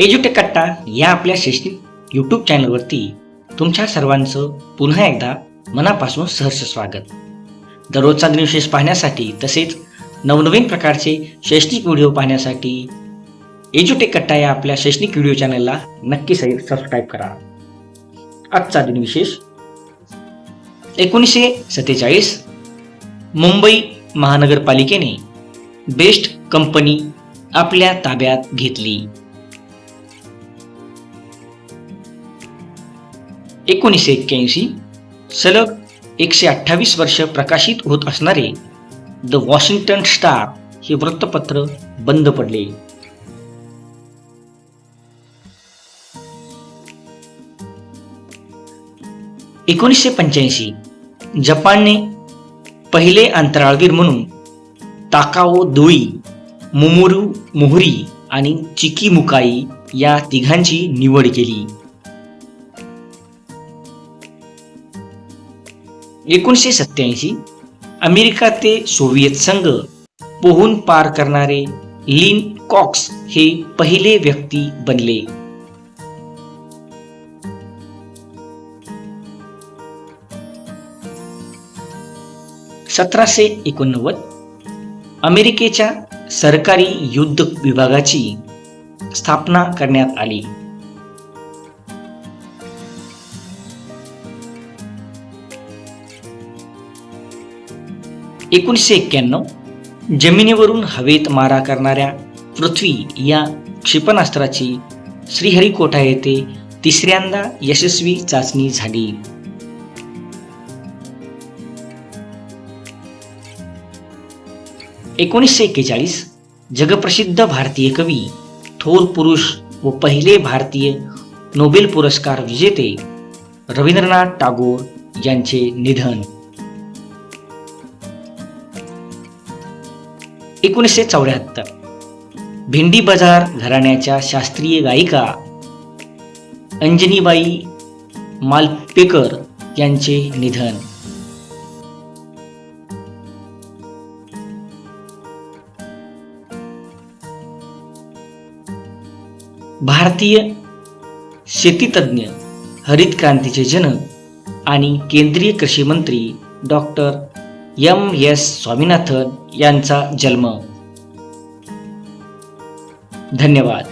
एज्युटेक कट्टा या आपल्या शैक्षणिक यूट्यूब चॅनलवरती तुमच्या सर्वांचं पुन्हा एकदा मनापासून सहर्ष स्वागत. दररोजचा दिनविशेष पाहण्यासाठी तसेच नवनवीन प्रकारचे शैक्षणिक व्हिडिओ पाहण्यासाठी एज्युटेक कट्टा या आपल्या शैक्षणिक व्हिडिओ चॅनलला नक्की सही सबस्क्राईब करा. आजचा दिनविशेष एकोणीसशे सत्तेचाळीस मुंबई महानगरपालिकेने बेस्ट कंपनी आपल्या ताब्यात घेतली. एकोणीसशे एक्क्याऐंशी सलग एकशे अठ्ठावीस वर्ष प्रकाशित होत असणारे द वॉशिंग्टन स्टार हे वृत्तपत्र बंद पडले. एकोणीसशे पंच्याऐंशी जपानने पहिले अंतराळवीर म्हणून ताकाओ दोई मुमुरू मोहरी आणि चिकी मुकाई या तिघांची निवड केली. एकोणीसशे सत्याऐंशी अमेरिका ते सोव्हिएत संघ पोहून पार करणारे लिन कॉक्स हे पहिले व्यक्ती बनले. सतराशे एकोणनव्वद अमेरिकेच्या सरकारी युद्ध विभागाची स्थापना करण्यात आली. एकोणीसशे एक्क्याण्णव जमिनीवरून हवेत मारा करणाऱ्या पृथ्वी या क्षेपणास्त्राची श्रीहरिकोटा येथे तिसऱ्यांदा यशस्वी चाचणी झाली. एकोणीसशे एक्केचाळीस जगप्रसिद्ध भारतीय कवी थोर पुरुष व पहिले भारतीय नोबेल पुरस्कार विजेते रवींद्रनाथ टागोर यांचे निधन. एकोणीसशे चौऱ्याहत्तर. भेंडी बाजार घराण्याच्या शास्त्रीय गायिका अंजनीबाई मालपेकर यांचे निधन. भारतीय शेतीतज्ञ हरित क्रांतीचे जनक आणि केंद्रीय कृषी मंत्री डॉक्टर एम एस स्वामीनाथन यांचा जन्म. धन्यवाद.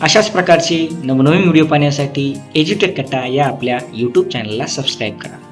अशाच प्रकारचे नवनवीन व्हिडिओ पाहण्यासाठी एज्युटेक कट्टा या आपल्या यूट्यूब चॅनलला सबस्क्राईब करा.